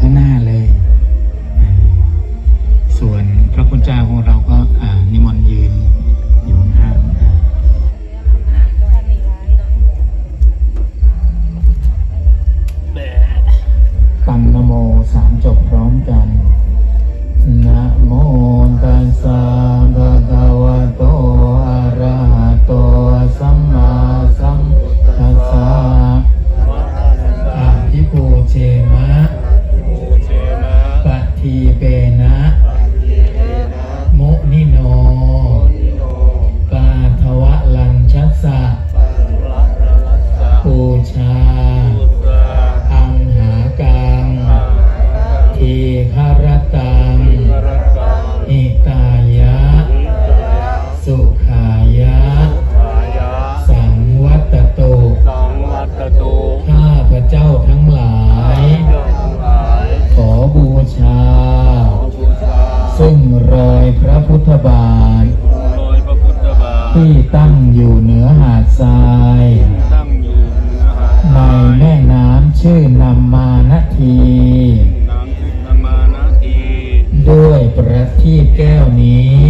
ข้างหน้าเลย ส่วนพระคุณเจ้าของเราก็นิมนต์ยืนอยู่ข้างตั้งนโมสามจบพร้อมกัน บูชา ซึ่งรอยพระพุทธบาท ที่ตั้งอยู่เหนือหาดทรายในแม่น้ำชื่อนำมานาที ด้วยประทีปแก้วนี้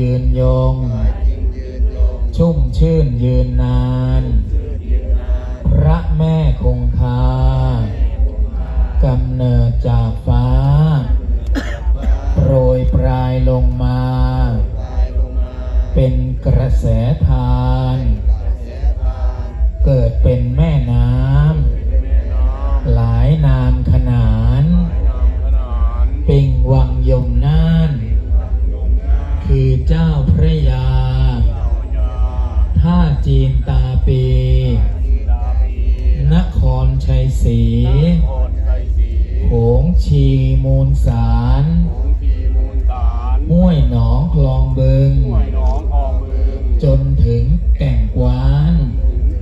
ยืนยง ชุ่มชื่นยืนนาน พระแม่คงคากำเนิดจากฟ้า โปรยปลายลงมา เป็นกระแสทาน เกิดเป็นแม่น้เตาปีสีดาปีนครชัยศรีนครชัยศรีโขงชีมูลสารของพีมูลสารห้วยหนองคลองบึงห้วยหนองคลองบึงจนถึงแก่งกวาน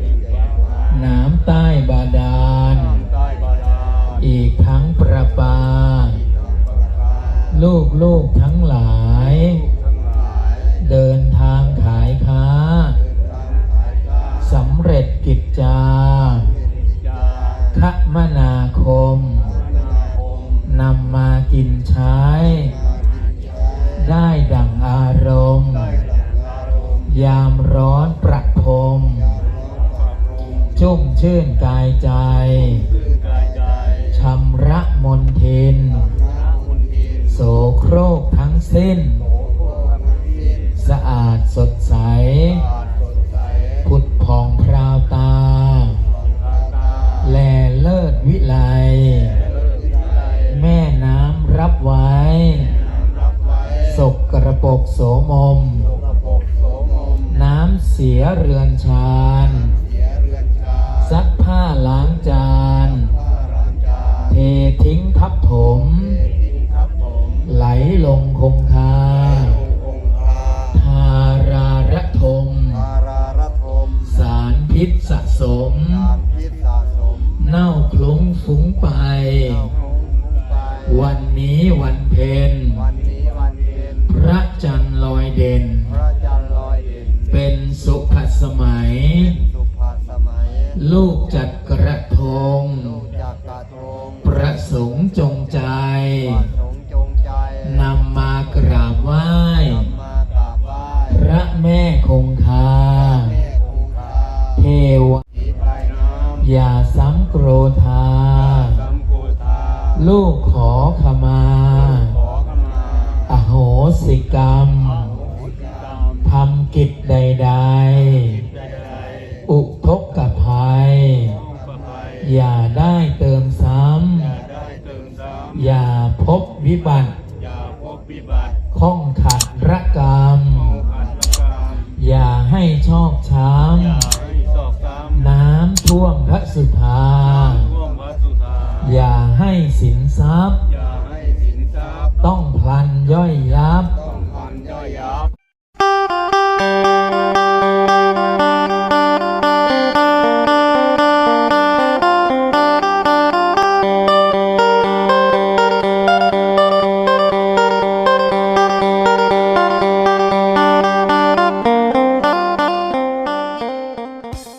ถึงแก่งกวาน น้ำใต้บาดาลน้ำใต้บาดาลอีกทั้งประปาประการลูกลูกๆทั้งหลายทั้งหลาย เดินทางขายค้า สำเร็จกิจจายาคมนาคมนาคม นำมากินใช้ได้ดังอารมณ์ได้ดังอารมณ์ ยามร้อนประพรมชุ่มชื่นกายใจคือกายใจชำระมนทินพระมุนทิน โสโครกทั้งสิ้นโสียเรือนชานเสียเรือนชาซักผ้าล้างจานผ้าล้างจาน เททิ้งทับถมทิ้งทับผมไหลลงคงคาองค์องค์คาทาราระทมอาราระทมสารพิษสะสมสารพิษสะสม เน่าคลุ้งฟุ้งไปเน่าคงไปวันนี้วันเพ็ญวันนี้วันเพ็ญพระจันทร์ลอยเด่น ลูกจัดกระทง ลูกจากกระทงประสงค์จงใจ ประสงค์จงใจนำมากราบไหว้ นำมากราบไหว้พระแม่คงคา แม่คงคาเทวที่ปลายน้ำอย่าซ้ำโกรธา สัมปูทาลูกขอขมา ขอขมาอโหสิกรรมอโหสิกรรมทำกิจใด ข้องขัดระกรรมของอัตกรรม อย่าให้ชอกช้อย่าให้สอกซ้ำน้ำท่วมพระสุธาำท่วมพระสุธาอย่าให้สินทรัพย์อย่าให้สินทรัพย์ ต้องพลันย่อยยับต้องพันย่อยยับ